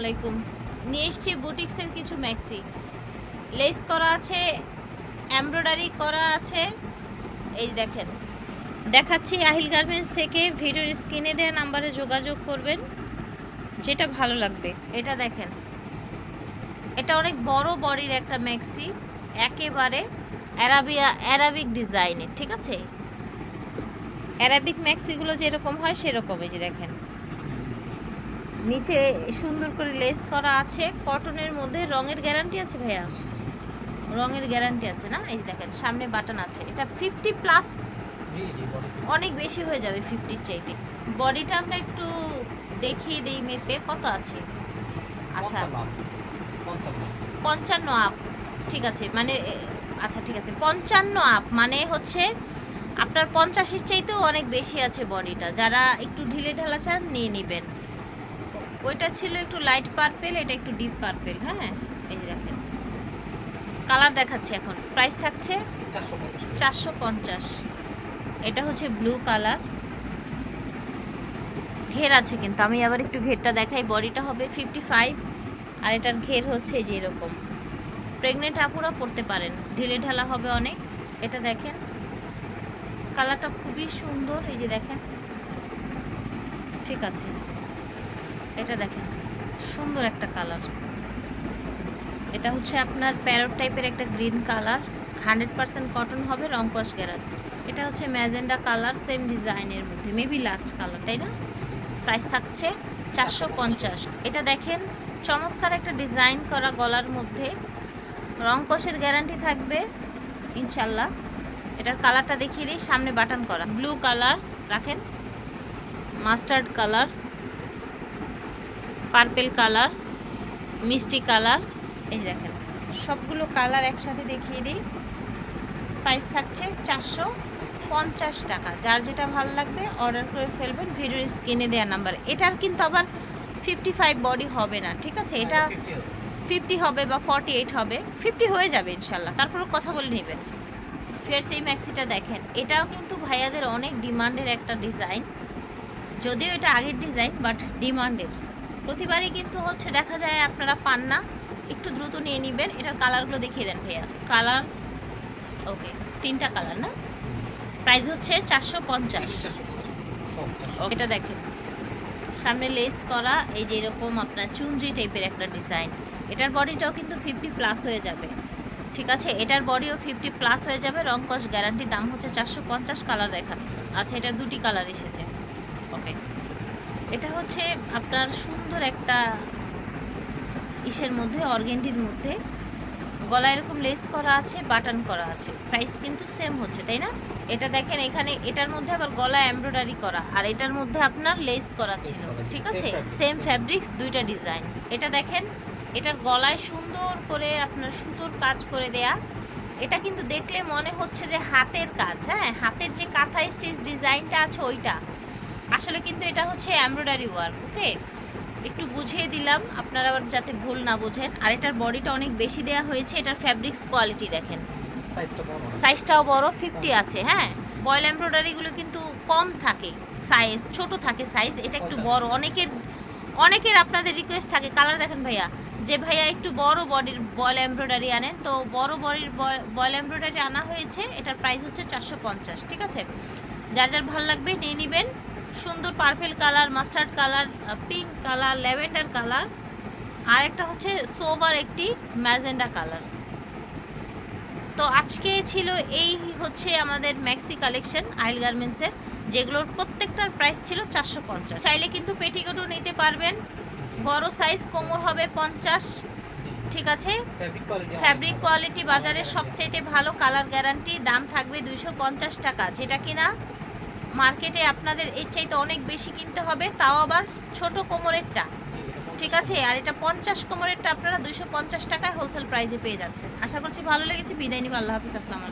আলাইকুম। নিয়ে এসছি বুটিক্সের কিছু ম্যাক্সি। লেস করা আছে, এমব্রয়ডারি করা আছে। এই দেখেন। দেখাচ্ছি আহিল গার্মেন্টস থেকে ভিডিওর স্ক্রিনে দেওয়া নাম্বারে যোগাযোগ করবেন। যেটা ভালো লাগবে। এটা দেখেন। এটা অনেক বড় বডির একটা ম্যাক্সি। একেবারে অ্যারাবিয়া, অ্যারাবিক ডিজাইনের, ঠিক আছে? অ্যারাবিক ম্যাক্সিগুলো যেরকম হয় সেরকম, এই যে দেখেন। নিচে সুন্দর করে লেস করা আছে। কটনের মধ্যে রঙের গ্যারান্টি আছে ভাইয়া? রঙের গ্যারান্টি আছে না? এই দেখেন সামনে বাটন আছে। এটা ফিফটি প্লাস অনেক বেশি হয়ে যাবে ফিফটির চাইতে। বডিটা আমরা একটু দেখিয়ে দিই মেপে। কত আছে? আচ্ছা। পঞ্চান্ন পঞ্চান্ন আপ ঠিক আছে মানে আচ্ছা ঠিক আছে। পঞ্চান্ন আপ মানে হচ্ছে আপনার পঞ্চাশের চাইতেও অনেক বেশি আছে বডিটা যারা একটু ঢিলে ঢালা চান নিয়ে নেবেন। ওইটা ছিল একটু লাইট পার্পেল এটা একটু ডিপ পার্পেল হ্যাঁ? এই যে দেখেন। কালার দেখাচ্ছে এখন। প্রাইস থাকছে চারশো পঞ্চাশ। এটা হচ্ছে ব্লু কালার ঘের আছে কিন্তু। আমি আবার একটু ঘেরটা দেখাই। বডিটা হবে ফিফটি ফাইভ আর এটার ঘের হচ্ছে যে এরকম। প্রেগনেন্ট আপুরা পড়তে পারেন। ঢিলে ঢালা হবে অনেক। এটা দেখেন। কালারটা খুবই সুন্দর। এই যে দেখেন। ঠিক আছে। এটা দেখেন, সুন্দর একটা কালার এটা হচ্ছে আপনার প্যারট টাইপের একটা green colour hundred percent cotton হবে, রং কস গ্যারান্টি এটা হচ্ছে ম্যাজেন্ডা কালার সেম ডিজাইনের মধ্যে। মেবি লাস্ট কালার তাই না? প্রাইস থাকছে চারশো পঞ্চাশ। এটা দেখেন, চমৎকার একটা ডিজাইন করা গলার মধ্যে। রং কষের গ্যারান্টি থাকবে, ইনশাল্লাহ। এটার কালারটা দেখিয়ে দিই, সামনে বাটন করা। ব্লু কালার রাখেন। মাস্টার্ড কালার পার্পেল কালার মিষ্টি কালার এই দেখেন। সবগুলো কালার একসাথে দেখিয়ে দিই। প্রাইস থাকছে চারশো পঞ্চাশ টাকা। যার যেটা ভালো লাগবে অর্ডার করে ফেলবেন। ভিডিওর স্ক্রিনে দেওয়া নাম্বার এটার কিন্তু আবার ফিফটি ফাইভ বডি হবে না ঠিক আছে? এটা ফিফটি হবে। বা ফর্টি এইট হবে। ফিফটি হয়ে যাবে ইনশাল্লাহ। তারপরে কথা বলে নেবেন। ফের সেই ম্যাক্সিটা দেখেন। এটাও কিন্তু ভাইয়াদের অনেক ডিমান্ডের একটা ডিজাইন যদিও এটা আগের ডিজাইন বাট ডিমান্ডের প্রতিবারই কিন্তু হচ্ছে দেখা যায় আপনারা পান না। একটু দ্রুত নিয়ে নেবেন। এটার কালারগুলো দেখিয়ে দেন ভাইয়া। কালার ওকে তিনটা কালার না? প্রাইস হচ্ছে চারশো পঞ্চাশ। এটা দেখেন। সামনে লেস করা এই যে এরকম আপনার চুনরি টাইপের একটা ডিজাইন এটার বডিটাও কিন্তু ফিফটি প্লাস হয়ে যাবে। ঠিক আছে? এটার বডিও ফিফটি প্লাস হয়ে যাবে। রং কস গ্যারান্টির দাম হচ্ছে চারশো পঞ্চাশ কালার দেখান আচ্ছা এটা দুটি কালার এসেছে। ওকে। এটা হচ্ছে আপনার সুন্দর একটা ইসের মধ্যে অর্গেন্ডির মধ্যে। গলায় এরকম লেস করা আছে বাটন করা আছে। প্রাইস কিন্তু সেম হচ্ছে তাই না? এটা দেখেন এখানে এটার মধ্যে আবার গলা এমব্রয়ডারি করা আর এটার মধ্যে আপনার লেস করা ছিল ঠিক আছে? সেম ফ্যাব্রিক্স দুইটা ডিজাইন এটা দেখেন এটার গলায় সুন্দর করে আপনার সুতোর কাজ করে দেয়া। এটা কিন্তু দেখলে মনে হচ্ছে যে হাতের কাজ হ্যাঁ? হাতের যে কাঁথা স্টিচ ডিজাইনটা আছে ওইটা। আসলে কিন্তু এটা হচ্ছে এমব্রয়ডারি ওয়ার্ক ওকে একটু বুঝিয়ে দিলাম আপনারা আবার যাতে ভুল না বোঝেন। আর এটার বডিটা অনেক বেশি দেওয়া হয়েছে এটার ফ্যাব্রিক্স কোয়ালিটি দেখেন। সাইজটাও বড় ফিফটি আছে হ্যাঁ? বয়েল এমব্রয়ডারিগুলো কিন্তু কম থাকে সাইজ ছোট থাকে সাইজ এটা একটু বড়। অনেকের অনেকের আপনাদের রিকোয়েস্ট থাকে কালার দেখেন ভাইয়া যে ভাইয়া একটু বড় বডির বয়েল এমব্রয়ডারি আনেন তো বড় বডির বয়েল এমব্রয়ডারি আনা হয়েছে এটার প্রাইস হচ্ছে চারশো পঞ্চাশ ঠিক আছে? যার যার ভালো লাগবে নিয়ে নেবেন। সুন্দর purple colour mustard colour pink colour lavender colour আর একটা হচ্ছে সোবার একটি ম্যাজেন্ডা কালার তো আজকে ছিল এই হচ্ছে আমাদের ম্যাক্সি কালেকশন আইল গার্মেন্টসের যেগুলোর প্রত্যেকটার প্রাইস ছিল চারশো পঞ্চাশ। চাইলে কিন্তু পেটিকোটও নিতে পারবেন। বড় সাইজ কোমর হবে পঞ্চাশ। ঠিক আছে? ফ্যাব্রিক কোয়ালিটি বাজারের সবচাইতে ভালো কালার গ্যারান্টি দাম থাকবে দুইশো পঞ্চাশ টাকা। যেটা কিনা মার্কেটে আপনাদের এর চাইতে অনেক বেশি কিনতে হবে, তাও আবার ছোট কোমরেরটা। ঠিক আছে? আর এটা পঞ্চাশ কোমরেরটা আপনারা দুইশো পঞ্চাশ টাকায় হোলসেল প্রাইসে পেয়ে যাচ্ছেন। আশা করছি ভালো লেগেছে। বিদায় নিব। আল্লাহ হাফিজ। আসসালামু